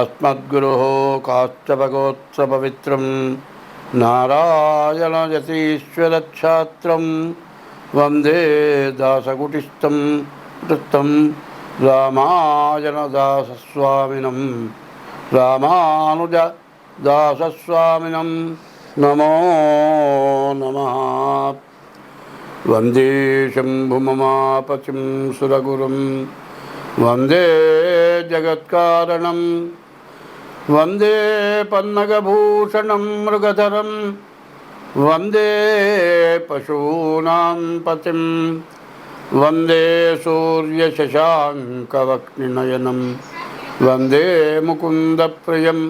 अस्मद्गुरुः काष्ठभगोत्सपवित्रं नारायणयतीश्वरच्छात्रं वन्दे दासकुटिस्थं कृतं रामायणदासस्वामिनं रामानुजदासस्वामिनं नमो नमः वन्दे शम्भुममापतिं सुरगुरुं वन्दे जगत्कारणं वन्दे पन्नगभूषणं मृगधरं वन्दे पशूनां पतिं वन्दे सूर्यशशाङ्कवक्निनयनं वन्दे मुकुन्दप्रियं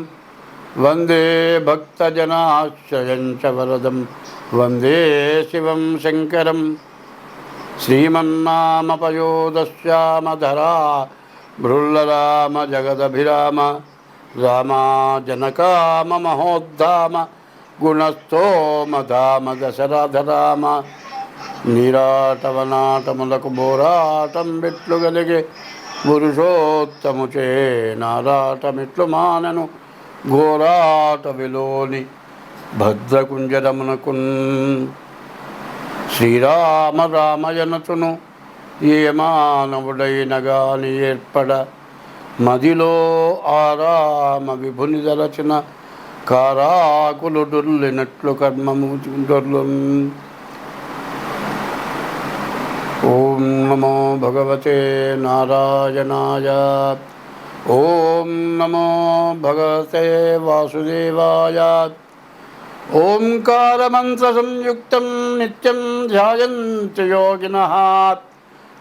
वन्दे भक्तजनाश्रयं च वरदं वन्दे शिवं शङ्करं श्रीमन्नामपयोदश्यामधरा भृल्लराम जगदभिराम रामा जनकाम महोद्धाम गुणस्थोमधाम दशरथराम నీరాటవనాటములకు బోరాటం బిట్లు గలిగే పురుషోత్తముచే నారాటమిట్లు మానను ఘోరాట విలోని భద్రకుంజరమునకున్ శ్రీరామ రామయనతును ఏమానవుడైనగాని ఏర్పడ మదిలో ఆరామ విభుని దలచిన కారాకులు డొల్లినట్లు కర్మము డొల్లు ఓం నమో భగవతే నారాయణాయ. ఓం నమో భగవతే వాసుదేవాయ. ఓంకారమంత్ర సంయుక్తం నిత్యం ధ్యాయంతి యోగినః.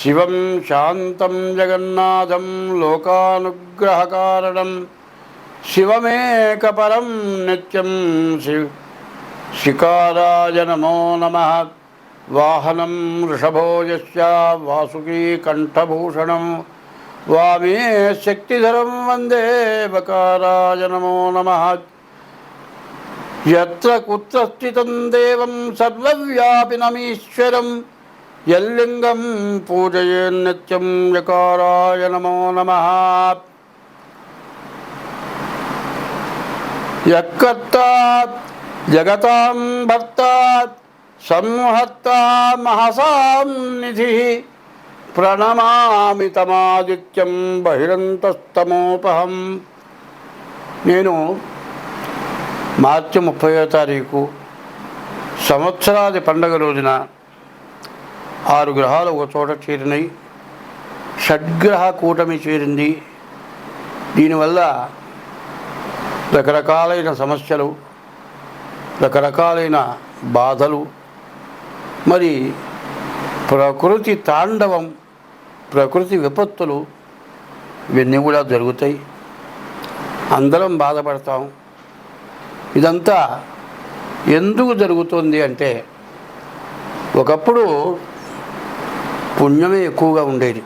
శివం శాంతం జగన్నాథం లోకానుగ్రహకారణం. శివమేకపరం నిత్యం శివ శికారాయ నమో నమ. వాహనం వృషభో యస్య వాసుకీ కంఠభూషణం వామే శక్తిధరం వందే బకారాయ నమో నమ. ఎత్ర కుత్ర స్థితం దేవం సర్వవ్యాపినమీశ్వరం యల్లింగం పూజయేన్నిత్యం యకారాయ నమో నమ. యక్కర్తా జగతాం భర్తా సంహర్తా మహసాం నిధి. ప్రణమామి తమాదిత్యం బహిరంతస్తమోపహం. నేను మార్చి ముప్పయో తారీఖు సంవత్సరాది పండగ రోజున ఆరు గ్రహాలు ఒక చోట చేరినాయి. షడ్గ్రహ కూటమి చేరింది. దీనివల్ల రకరకాలైన సమస్యలు రకరకాలైన బాధలు మరి ప్రకృతి తాండవం ప్రకృతి విపత్తులు ఇవన్నీ కూడా జరుగుతాయి. అందరం బాధపడతాం. ఇదంతా ఎందుకు జరుగుతుంది అంటే ఒకప్పుడు పుణ్యమే ఎక్కువగా ఉండేది.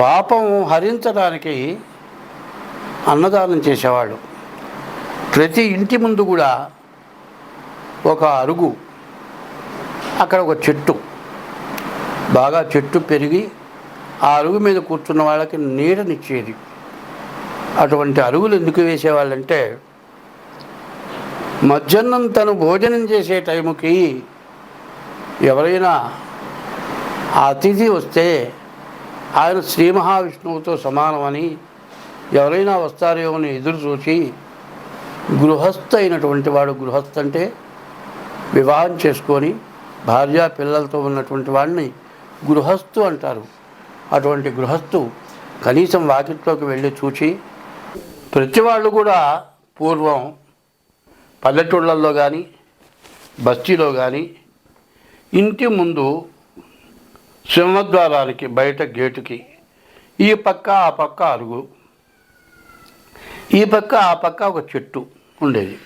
పాపం హరించడానికి అన్నదానం చేసేవాళ్ళు. ప్రతి ఇంటి ముందు కూడా ఒక అరుగు అక్కడ ఒక చెట్టు. బాగా చెట్టు పెరిగి ఆ అరుగు మీద కూర్చున్న వాళ్ళకి నీడనిచ్చేది. అటువంటి అరుగులు ఎందుకు వేసేవాళ్ళంటే మధ్యాహ్నం తను భోజనం చేసే టైంకి ఎవరైనా ఆ అతిథి వస్తే ఆయన శ్రీ మహావిష్ణువుతో సమానమని ఎవరైనా వస్తారేమో అని ఎదురు చూసి గృహస్థ అయినటువంటి వాడు గృహస్థ అంటే వివాహం చేసుకొని భార్య పిల్లలతో ఉన్నటువంటి వాడిని గృహస్థు అంటారు. అటువంటి గృహస్థు కనీసం వాకిట్లోకి వెళ్ళి చూచి ప్రతి వాళ్ళు కూడా పూర్వం పల్లెటూళ్ళల్లో కానీ బస్తీలో కానీ ఇంటి ముందు సింహద్వారానికి బయట గేటుకి. ఈ పక్క ఆ పక్క అరుగు. ఈ పక్క ఆ పక్క ఒక చెట్టు ఉండేది.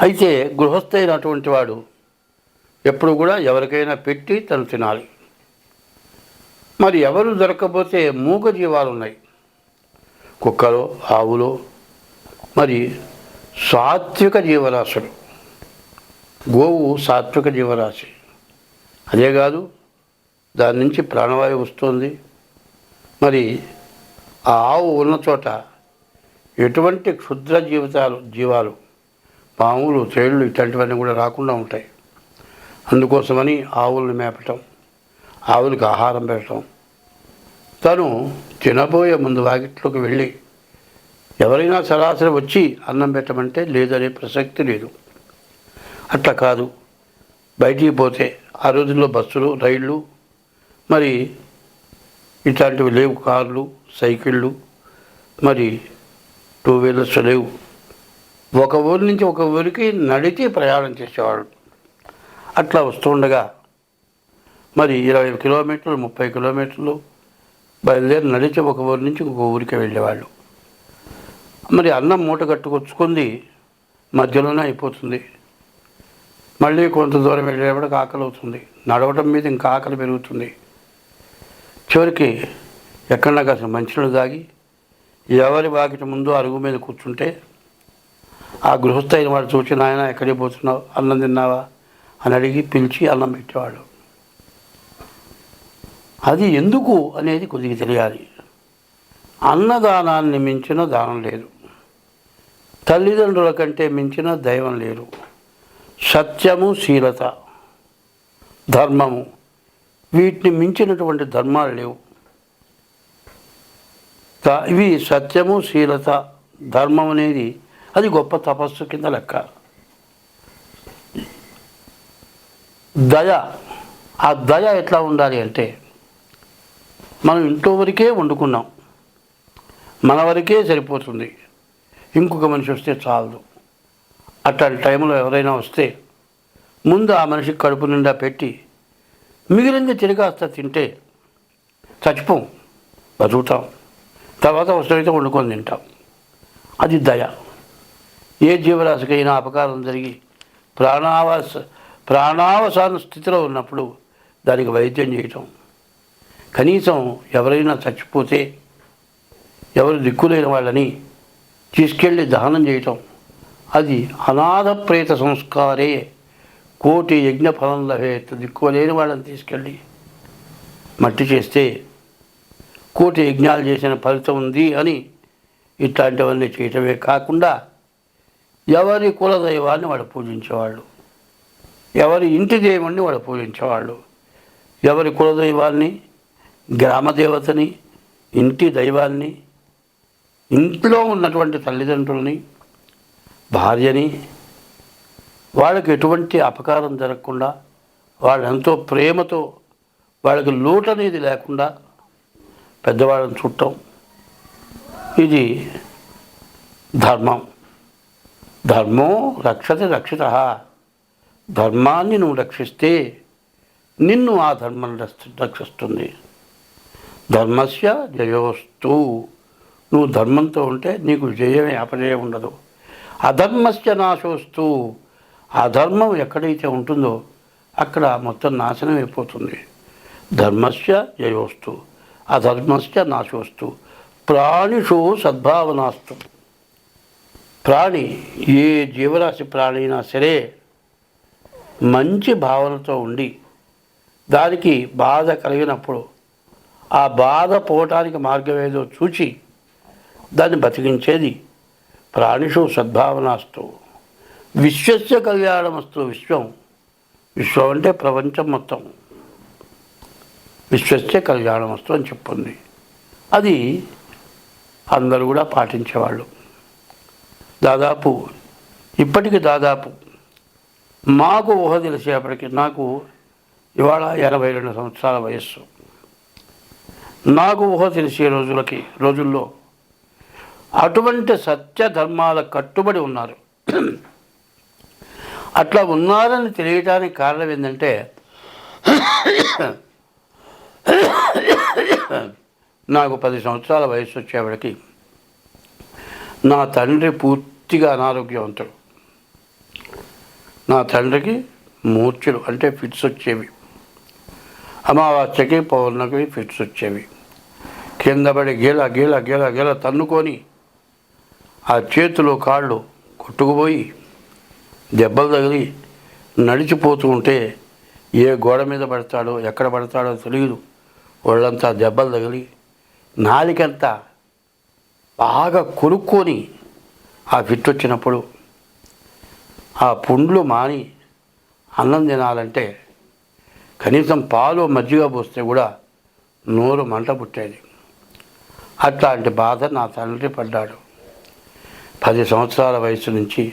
అయితే గృహస్థైనటువంటి వాడు ఎప్పుడు కూడా ఎవరికైనా పెట్టి తను తినాలి. మరి ఎవరు దొరకకపోతే మూగ జీవాలు ఉన్నాయి కుక్కలో ఆవులో మరి సాత్విక జీవరాశులు. గోవు సాత్విక జీవరాశి. అదే కాదు దాని నుంచి ప్రాణవాయువు వస్తుంది. మరి ఆ ఆవు ఉన్న చోట ఎటువంటి క్షుద్ర జీవితాలు జీవాలు పాములు తేళ్ళు ఇట్లాంటివన్నీ కూడా రాకుండా ఉంటాయి. అందుకోసమని ఆవుల్ని మేపటం ఆవులకు ఆహారం పెట్టడం తను తినబోయే ముందు వాకిట్లోకి వెళ్ళి ఎవరైనా సరాసరి వచ్చి అన్నం పెట్టమంటే లేదనే ప్రసక్తి లేదు. అట్లా కాదు. బయటికి పోతే ఆ రోజుల్లో బస్సులు రైళ్ళు మరి ఇట్లాంటివి లేవు కార్లు సైకిళ్ళు మరి టూ వీలర్స్ లేవు. ఒక ఊరి నుంచి ఒక ఊరికి నడిచి ప్రయాణం చేసేవాళ్ళు. అట్లా వస్తుండగా మరి ఇరవై కిలోమీటర్లు ముప్పై కిలోమీటర్లు బయలుదేరి నడిచి ఒక ఊరి నుంచి ఒక ఊరికి వెళ్ళేవాళ్ళు. మరి అన్నం మూట కట్టుకొచ్చుకుంది మధ్యలోనే అయిపోతుంది. మళ్ళీ కొంత దూరం వెళ్ళేవాడికి ఆకలి అవుతుంది నడవటం మీద ఇంకా ఆకలి పెరుగుతుంది. చివరికి ఎక్కడన్నా కాసిన మంచినీళ్ళు తాగి ఎవరి వాకిట ముందు అరుగు మీద కూర్చుంటే ఆ గృహస్థ అయిన వాడు చూసి నాయన ఎక్కడికి పోతున్నావు? అన్నం తిన్నావా? అని అడిగి పిలిచి అన్నం పెట్టేవాడు. అది ఎందుకు అనేది కొద్దిగా తెలియాలి. అన్నదానాన్ని మించిన దానం లేదు. తల్లిదండ్రుల కంటే మించిన దైవం లేరు సత్యము శీలత ధర్మము. వీటిని మించినటువంటి ధర్మాలు లేవు. ఇవి సత్యము శీలత ధర్మం అనేది అది గొప్ప తపస్సు కింద లెక్క. దయ ఆ దయ ఎట్లా ఉండాలి అంటే మనం ఇంట్లో వరకే వండుకున్నాం. మన వరకే సరిపోతుంది. ఇంకొక మనిషి వస్తే చాలదు. అట్లాంటి టైంలో ఎవరైనా వస్తే ముందు ఆ మనిషికి కడుపు నిండా పెట్టి మిగిలింది తిరిగాస్త తింటే చచ్చిపోం బతుకుతాం. తర్వాత అవసరమైతే వండుకొని తింటాం. అది దయ. ఏ జీవరాశికైనా అపకారం జరిగి ప్రాణావాస ప్రాణావసాన స్థితిలో ఉన్నప్పుడు దానికి వైద్యం చేయటం. కనీసం ఎవరైనా చచ్చిపోతే ఎవరు దిక్కులేని వాళ్ళని తీసుకెళ్ళి దహనం చేయటం. అది అనాథ ప్రేత సంస్కారే. కోటి యజ్ఞ ఫలం లభేత్ దిక్కులేని వాళ్ళని తీసుకెళ్ళి మట్టి చేస్తే కోటి యజ్ఞాలు చేసిన ఫలితం ఉంది అని ఇట్లాంటివన్నీ చేయటమే కాకుండా ఎవరి కులదైవాన్ని వాడు పూజించేవాళ్ళు ఎవరి ఇంటి దేవుణ్ణి వాడు పూజించేవాళ్ళు ఎవరి కులదైవాన్ని గ్రామదేవతని ఇంటి దైవాన్ని ఇంట్లో ఉన్నటువంటి తల్లిదండ్రులని భార్యని వాళ్ళకి ఎటువంటి అపకారం జరగకుండా వాళ్ళు ఎంతో ప్రేమతో వాళ్ళకి లోటు అనేది లేకుండా పెద్దవాళ్ళని చుట్టం ఇది ధర్మం. ధర్మం రక్షత రక్షిత. ధర్మాన్ని నువ్వు రక్షిస్తే నిన్ను ఆ ధర్మం రక్షిస్తుంది. ధర్మస్య జయోస్తు. నువ్వు ధర్మంతో ఉంటే నీకు జయమే అపజయం ఉండదు. అధర్మస్య నాశోస్తు. అధర్మం ఎక్కడైతే ఉంటుందో అక్కడ మొత్తం నాశనం అయిపోతుంది. ధర్మస్య జయోస్తు అధర్మస్య నాశోస్తు ప్రాణిషు సద్భావనాస్తు. ప్రాణి ఏ జీవరాశి ప్రాణి అయినా సరే మంచి భావనతో ఉండి దానికి బాధ కలిగినప్పుడు ఆ బాధ పోవటానికి మార్గం ఏదో చూచి దాన్ని బతికించేది ప్రాణిషు సద్భావనాస్తు. విశ్వస్య కళ్యాణమస్తు విశ్వం. విశ్వం అంటే ప్రపంచం మొత్తం. విశ్వస్య కళ్యాణమస్తు అని చెప్పుంది. అది అందరూ కూడా పాటించేవాళ్ళు. దాదాపు ఇప్పటికి దాదాపు మాకు ఊహ తెలిసేపటికి నాకు ఇవాళ ఎనభై రెండు సంవత్సరాల వయస్సు. నాకు ఊహ తెలిసే రోజులకి రోజుల్లో అటువంటి సత్య ధర్మాల కట్టుబడి ఉన్నారు. అట్లా ఉన్నారని తెలియటానికి కారణం ఏంటంటే నాకు పది సంవత్సరాల వయసు వచ్చేవాడికి నా తండ్రి పూర్తిగా అనారోగ్యవంతుడు. నా తండ్రికి మూర్ఛలు అంటే ఫిట్స్ వచ్చేవి. అమావాస్యకి పౌర్ణమికి ఫిట్స్ వచ్చేవి. కింద పడి గీల గీల గీల గీల తన్నుకొని ఆ చేతులు కాళ్ళు కొట్టుకుపోయి దెబ్బలు తగిలి నడిచిపోతూ ఉంటే ఏ గోడ మీద పడతాడో ఎక్కడ పడతాడో తెలియదు ఒళ్ళంతా దెబ్బలు తగిలి నాలికంతా బాగా కొనుక్కొని ఆ ఫిట్ వచ్చినప్పుడు ఆ పుండ్లు మాని అన్నం తినాలంటే కనీసం పాలు మజ్జిగ పోస్తే కూడా నోరు మంట పుట్టేది. అట్లాంటి బాధ నా తండ్రి పడ్డాడు. పది సంవత్సరాల వయసు నుంచి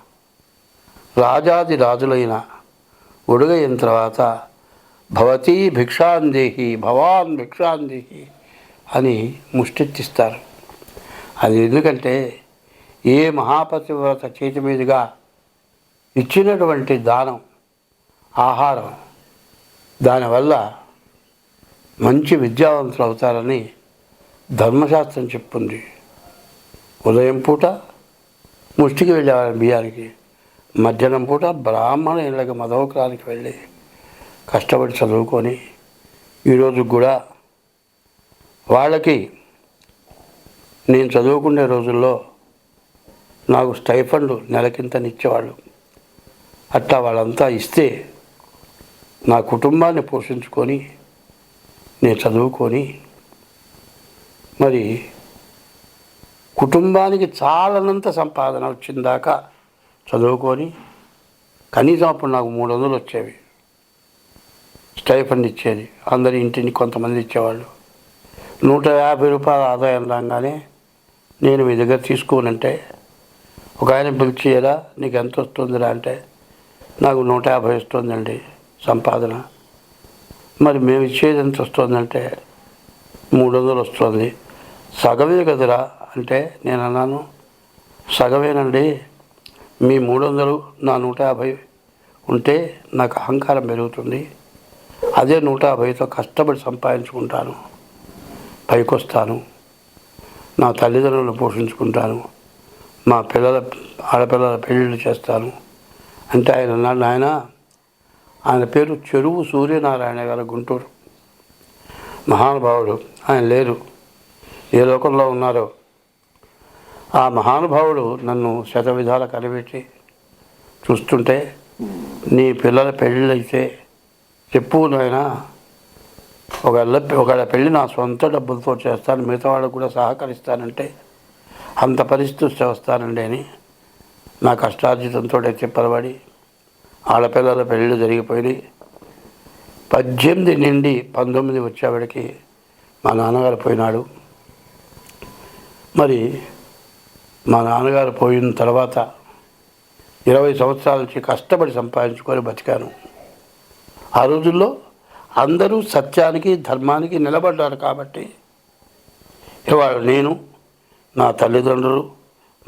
రాజాది రాజులైన ఒడుగైన తర్వాత భవతీ భిక్షాందేహి భవాన్ భిక్షాందేహి అని ముష్టెత్తిస్తారు అది ఎందుకంటే ఏ మహాపతివ్రత చేతి మీదుగా ఇచ్చినటువంటి దానం ఆహారం దానివల్ల మంచి విద్యావంతులు అవుతారని ధర్మశాస్త్రం చెప్తుంది. ఉదయం పూట ముష్టికి వెళ్ళేవారు బియ్యానికి. మధ్యాహ్నం పూట బ్రాహ్మణ ఇళ్ళకి మదవకరానికి వెళ్ళి కష్టపడి చదువుకొని ఈరోజు కూడా వాళ్ళకి నేను చదువుకునే రోజుల్లో నాకు స్టైఫండ్ నెలకింతనిచ్చేవాళ్ళు అట్లా వాళ్ళంతా ఇస్తే నా కుటుంబాన్ని పోషించుకొని నేను చదువుకొని మరి కుటుంబానికి చాలనంత సంపాదన వచ్చిందాకా చదువుకొని కనీసం అప్పుడు నాకు మూడు వందలు వచ్చేవి. స్టైఫండ్ ఇచ్చేది. అందరి ఇంటిని కొంతమంది ఇచ్చేవాళ్ళు. నూట యాభై రూపాయల ఆదాయం రాగానే నేను మీ దగ్గర తీసుకోనంటే ఒక ఆయన పిలిచేయరా నీకు ఎంత వస్తుందిరా? అంటే నాకు నూట యాభై వస్తుందండి సంపాదన. మరి మేము ఇచ్చేది ఎంత వస్తుందంటే మూడు వందలు వస్తుంది. సగమే కదరా? అంటే నేను అన్నాను. సగమేనండి. మీ మూడు వందలు నా నూట యాభై ఉంటే నాకు అహంకారం పెరుగుతుంది. అదే నూట యాభైతో కష్టపడి సంపాదించుకుంటాను. పైకొస్తాను. నా తల్లిదండ్రులను పోషించుకుంటాను. మా పిల్లల ఆడపిల్లల పెళ్ళిళ్ళు చేస్తాను. అంటే ఆయన అన్నాడు ఆయన ఆయన పేరు చెరువు సూర్యనారాయణ గారు గుంటూరు. మహానుభావుడు. ఆయన లేరు. ఏ లోకంలో ఉన్నారో ఆ మహానుభావుడు నన్ను శత విధాలు కనిపెట్టి చూస్తుంటే నీ పిల్లల పెళ్ళిళ్ళైతే చెప్పు నాయన ఒకళ్ళ ఒకళ్ళ పెళ్ళి నా సొంత డబ్బులతో చేస్తాను మిగతా వాళ్ళకు కూడా సహకరిస్తానంటే అంత పరిస్థితి చేస్తానండి అని నా కష్టార్జితంతో చెప్పలబడి ఆడపిల్లల పెళ్ళిళ్ళు జరిగిపోయినాయి. పద్దెనిమిది నుండి పంతొమ్మిది వచ్చేవాడికి మా నాన్నగారు పోయినాడు. మరి మా నాన్నగారు పోయిన తర్వాత ఇరవై సంవత్సరాల నుంచి కష్టపడి సంపాదించుకొని బతికాను. ఆ రోజుల్లో అందరూ సత్యానికి ధర్మానికి నిలబడ్డారు కాబట్టి ఇవాళ నేను నా తల్లిదండ్రులు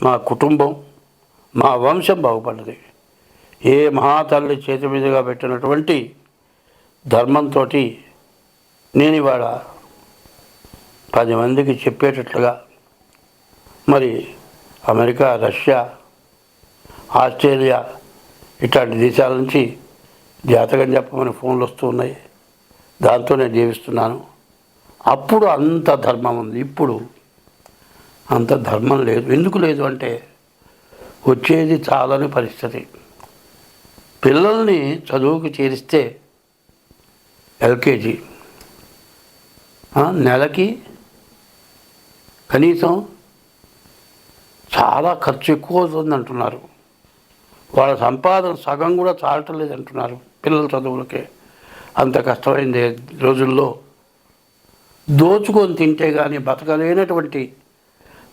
మా కుటుంబం మా వంశం బాగుపడ్డది. ఏ మహాతల్లి చేతి మీదుగా పెట్టినటువంటి ధర్మంతో నేను ఇవాళ పది మందికి చెప్పేటట్లుగా మరి అమెరికా రష్యా ఆస్ట్రేలియా ఇట్లాంటి దేశాల నుంచి జాతకం చెప్పమని ఫోన్లు వస్తూ ఉన్నాయి. దాంతో నేను జీవిస్తున్నాను. అప్పుడు అంత ధర్మం ఉంది. ఇప్పుడు అంత ధర్మం లేదు. ఎందుకు లేదు అంటే వచ్చేది చాలని పరిస్థితి. పిల్లల్ని చదువుకు చేరిస్తే ఎల్కేజీ నెలకి కనీసం చాలా ఖర్చు ఎక్కువ అవుతుంది అంటున్నారు. వాళ్ళ సంపాదన సగం కూడా చాలటం లేదంటున్నారు పిల్లల చదువులకే. అంత కష్టమైంది రోజుల్లో. దోచుకొని తింటే కానీ బతకలేనటువంటి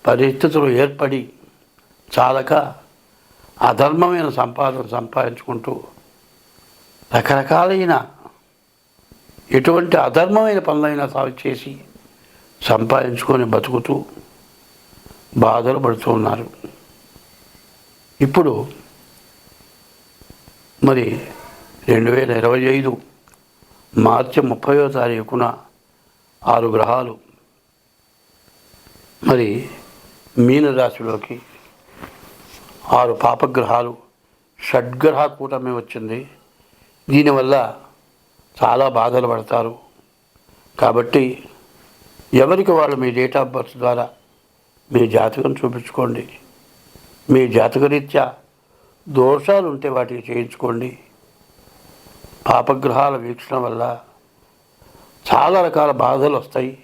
పరిస్థితులు ఏర్పడి చాలక అధర్మమైన సంపాదన సంపాదించుకుంటూ రకరకాలైన ఎటువంటి అధర్మమైన పనులైనా సాగు చేసి సంపాదించుకొని బతుకుతూ బాధలు పడుతూ ఉన్నారు. ఇప్పుడు మరి రెండు వేల ఇరవై ఐదు మార్చి ముప్పయో తారీఖున ఆరు గ్రహాలు మరి మీనరాశిలోకి ఆరు పాపగ్రహాలు షడ్గ్రహ కూటమి వచ్చింది. దీనివల్ల చాలా బాధలు పడతారు. కాబట్టి ఎవరికి వాళ్ళు మీ డేట్ ఆఫ్ బర్త్ ద్వారా మీ జాతకం చూపించుకోండి. మీ జాతకరీత్యా దోషాలు ఉంటే వాటికి చేయించుకోండి. పాపగ్రహాల వీక్షణ వల్ల చాలా రకాల బాధలు వస్తాయి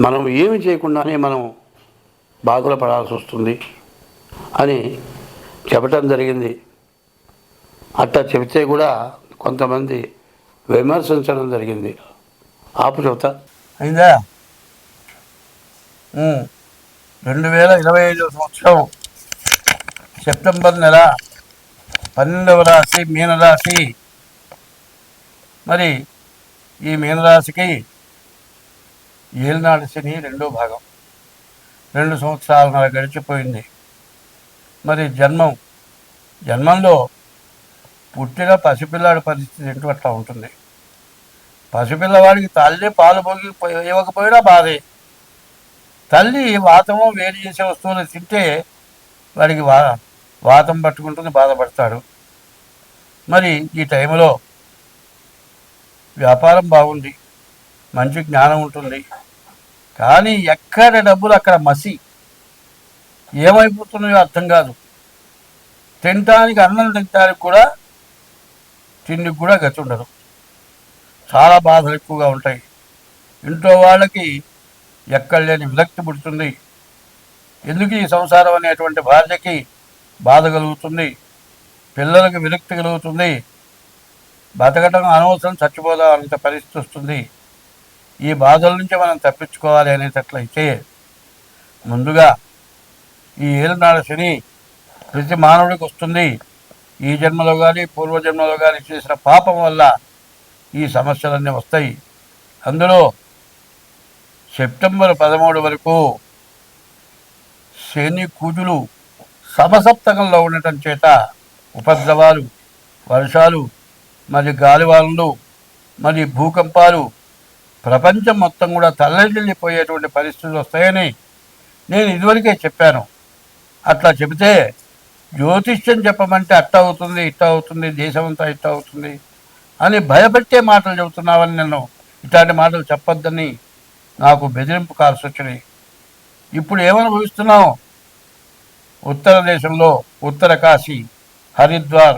మనం ఏమి చేయకుండానే మనం బాధలు పడాల్సి వస్తుంది అని చెప్పటం జరిగింది. అట్లా చెబితే కూడా కొంతమంది విమర్శించడం జరిగింది. ఆపు చెబుతా. అయిందా? రెండు వేల ఇరవై ఐదు సంవత్సరం సెప్టెంబర్ నెల పన్నెండవ రాశి మీనరాశి. మరి ఈ మీనరాశికి ఏలినాడు శని రెండో భాగం. రెండు సంవత్సరాలన్నర గడిచిపోయింది. మరి జన్మం జన్మంలో పుట్టిన పసిపిల్లాడి పరిస్థితి ఏంటో అట్లా ఉంటుంది? పసిపిల్లవాడికి తల్లి పాలు పోగి ఇవ్వకపోయినా బాధే. తల్లి వాతము వేరు చేసే వస్తువులు తింటే వాడికి వా వాతం పట్టుకుంటుంది బాధపడతాడు. మరి ఈ టైంలో వ్యాపారం బాగుంది మంచి జ్ఞానం ఉంటుంది. కానీ ఎక్కడ డబ్బులు అక్కడ మసి ఏమైపోతున్నాయో అర్థం కాదు. తినటానికి అన్నం తినటానికి కూడా తిండికి కూడా గతి ఉండదు. చాలా బాధలు ఎక్కువగా ఉంటాయి. ఇంట్లో వాళ్ళకి ఎక్కడలేని విలక్తి విరక్తి పుడుతుంది. ఎందుకు ఈ సంసారం అనేటువంటి భార్యకి బాధ కలుగుతుంది? పిల్లలకు విరక్తి కలుగుతుంది. బతకటం అనవసరం చచ్చిపోదాం అంత పరిస్థితి వస్తుంది. ఈ బాధల నుంచి మనం తప్పించుకోవాలి అనేటట్లయితే ముందుగా ఈ ఏలునాడు శని ప్రతి మానవుడికి వస్తుంది. ఈ జన్మలో కానీ పూర్వజన్మలో కానీ చేసిన పాపం వల్ల ఈ సమస్యలన్నీ వస్తాయి. అందులో సెప్టెంబర్ పదమూడు వరకు శని కూజులు సమసప్తకంలో ఉండటం చేత ఉపద్రవాలు వర్షాలు మరి గాలివానలు మరి భూకంపాలు ప్రపంచం మొత్తం కూడా తల్లడిల్లిపోయేటువంటి పరిస్థితులు వస్తాయని నేను ఇదివరకే చెప్పాను. అట్లా చెబితే జ్యోతిష్యం చెప్పమంటే అట్ట అవుతుంది ఇట్ట అవుతుంది దేశమంతా ఇట్ట అవుతుంది అని భయపెట్టే మాటలు చెబుతున్నావని నన్ను ఇట్లాంటి మాటలు చెప్పొద్దని నాకు బెదిరింపు కాల్సి వచ్చినాయి. ఇప్పుడు ఏమనుభవిస్తున్నాం ఉత్తర దేశంలో ఉత్తర కాశీ హరిద్వార్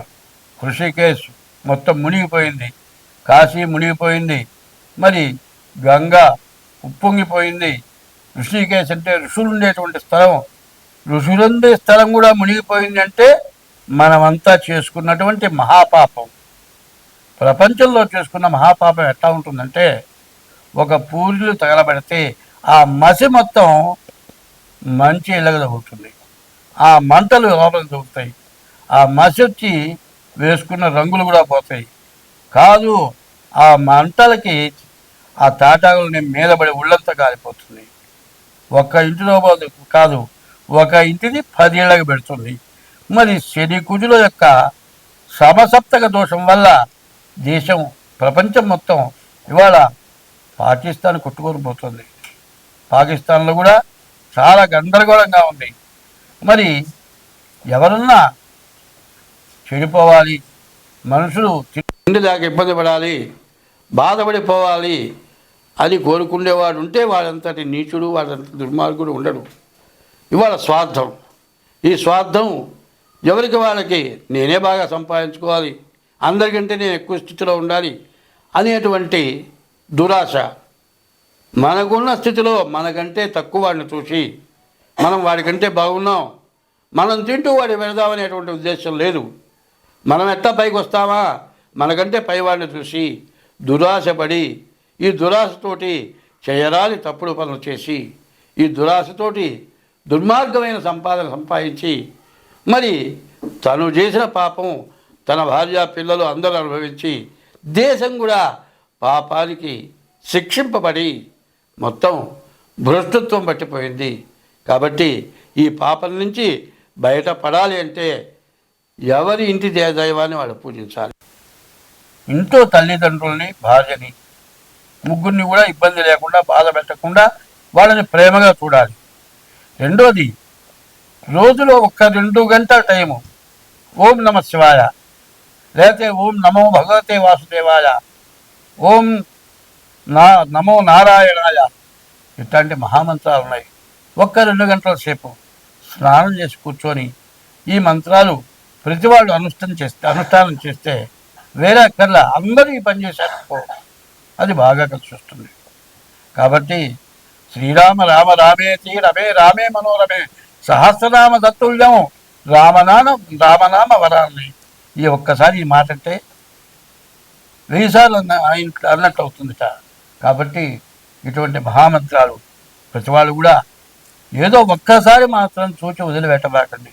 హృషికేశ్ మొత్తం మునిగిపోయింది. కాశీ మునిగిపోయింది. మరి గంగా ఉప్పొంగిపోయింది. ఋషికేశ్ అంటే ఋషులు ఉండేటువంటి స్థలం. ఋషులుండే స్థలం కూడా మునిగిపోయింది అంటే మనమంతా చేసుకున్నటువంటి మహాపాపం. ప్రపంచంలో చేసుకున్న మహాపాపం ఎట్లా ఉంటుందంటే ఒక పూర్లు తగలబెడితే ఆ మసి మొత్తం మంచి ఎలగదవుతుంది ఆ మంటలు లోపల దొరుకుతాయి ఆ మసి వచ్చి వేసుకున్న రంగులు కూడా పోతాయి. కాదు ఆ మంటలకి ఆ తాటాకులని మీద పడి ఉళ్ళంతా కాలిపోతుంది. ఒక్క ఇంటిలో పోదు- కాదు ఒక ఇంటిని పదేళ్ళకి పెడుతుంది. మరి శని కుజుల యొక్క సమసప్తక దోషం వల్ల దేశం ప్రపంచం మొత్తం ఇవాళ పాకిస్తాన్ కొట్టుకొని పోతుంది పాకిస్తాన్లో కూడా చాలా గందరగోళంగా ఉంది. మరి ఎవరన్నా చెడిపోవాలి మనుషులు తిండి దాకా ఇబ్బంది పడాలి బాధపడిపోవాలి అని కోరుకునేవాడు ఉంటే వాడంతటి నీచుడు వాడంత దుర్మార్గుడు ఉండడు. ఇవాళ స్వార్థం. ఈ స్వార్థం ఎవరికి వాళ్ళకి? నేనే బాగా సంపాదించుకోవాలి. అందరికంటే నేను ఎక్కువ స్థితిలో ఉండాలి అనేటువంటి దురాశ. మనకున్న స్థితిలో మనకంటే తక్కువ వాడిని చూసి మనం వాడికంటే బాగున్నాం. మనం తింటూ వాడి పెడదామనేటువంటి ఉద్దేశం లేదు. మనం ఎట్లా పైకి వస్తామా మనకంటే పైవాడిని చూసి దురాశపడి ఈ దురాశతోటి చేయరాని తప్పుడు పనులు చేసి ఈ దురాశతోటి దుర్మార్గమైన సంపాదన సంపాదించి మరి తను చేసిన పాపం తన భార్య పిల్లలు అందరూ అనుభవించి దేశం కూడా పాపానికి శిక్షింపబడి మొత్తం భ్రష్టత్వం పట్టిపోయింది. కాబట్టి ఈ పాపం నుంచి బయటపడాలి అంటే ఎవరి ఇంటి దే- దైవాన్ని వాడు పూజించాలి. ఇంట్లో తల్లిదండ్రుల్ని భార్యని ముగ్గురిని కూడా ఇబ్బంది లేకుండా బాధ పెట్టకుండా వాళ్ళని ప్రేమగా చూడాలి. రెండోది రోజులో ఒక్క రెండు గంటల టైము ఓం నమ శివాయ లేకపోతే ఓం నమో భగవతే వాసుదేవాయ ఓం నా నమో నారాయణాయ. ఇట్లాంటి మహామంత్రాలు ఉన్నాయి. ఒక్క రెండు గంటల సేపు స్నానం చేసి కూర్చొని ఈ మంత్రాలు ప్రతి వాళ్ళు అనుష్ఠానం చేస్తే అనుష్ఠానం చేస్తే వేరే అక్కర్ల అందరూ ఈ పని చేశారనుకో అది బాగా కలిసి వస్తుంది కాబట్టి శ్రీరామ రామ రామేతి రమే రామే మనోరమే సహస్రనామ దత్తుల్యం రామనామ రామనామ వరాన్ని ఈ ఒక్కసారి ఈ మాట అంటే వెయ్యిసార్లు అన్న ఆయన అన్నట్టు అవుతుందట. కాబట్టి ఇటువంటి మహామంత్రాలు ప్రతి వాళ్ళు కూడా ఏదో ఒక్కసారి మాత్రం చూచి వదిలిపెట్టబాకండి.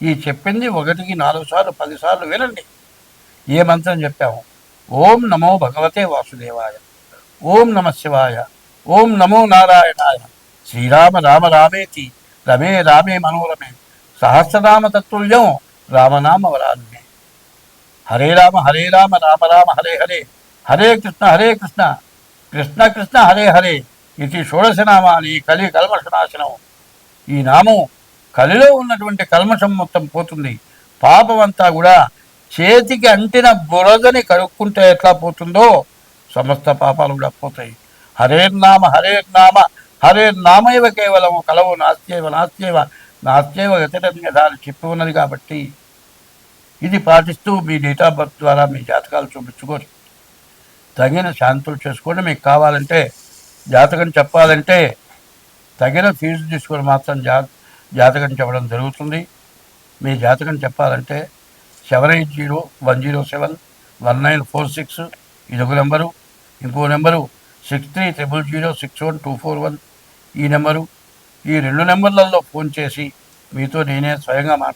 ఈ చెప్పింది ఒకటికి నాలుగు సార్లు పది సార్లు వినండి. ఏ మంత్రం చెప్పాము? ఓం నమో భగవతే వాసుదేవాయ ఓం నమ శివాయ ఓం నమో నారాయణాయ శ్రీరామ రామ రామేతి రమే రామే మనోరమే సహస్రనామ తత్తుల్యం రామనామ వరాన్నే హరే రామ హరే రామ రామ రామ హరే హరే. హరే కృష్ణ హరే కృష్ణ. కృష్ణ కృష్ణ హరే హరే. ఇది షోడశనామాని కలి కల్మషనాశనం. ఈ నామం కలిలో ఉన్నటువంటి కల్మషం మొత్తం పోతుంది. పాపం అంతా కూడా చేతికి అంటిన బురదని కడుక్కుంటే ఎట్లా పోతుందో సమస్త పాపాలు కూడా పోతాయి. హరేర్నామ హరేర్నామ హరేర్నామైవ కేవలం కలవు నాస్త్యవ నాస్త్యవ నాస్త్యవ గతిరన్యథ దాన్ని చెప్పి ఉన్నది కాబట్టి ఇది పాటిస్తూ మీ డేట్ ఆఫ్ బర్త్ ద్వారా మీ జాతకాలు చూపించుకొని తగిన శాంతులు చేసుకొని మీకు కావాలంటే జాతకం చెప్పాలంటే తగిన ఫీజు తీసుకొని మాత్రం జా జాతకం చెప్పడం జరుగుతుంది. మీ జాతకం చెప్పాలంటే seven eight zero one zero seven one nine four six ఇది ఒక నెంబరు. ఇంకో number six three triple zero six one two four one ఈ నెంబరు. ఈ రెండు నెంబర్లలో ఫోన్ చేసి మీతో నేనే స్వయంగా మాట్లాడు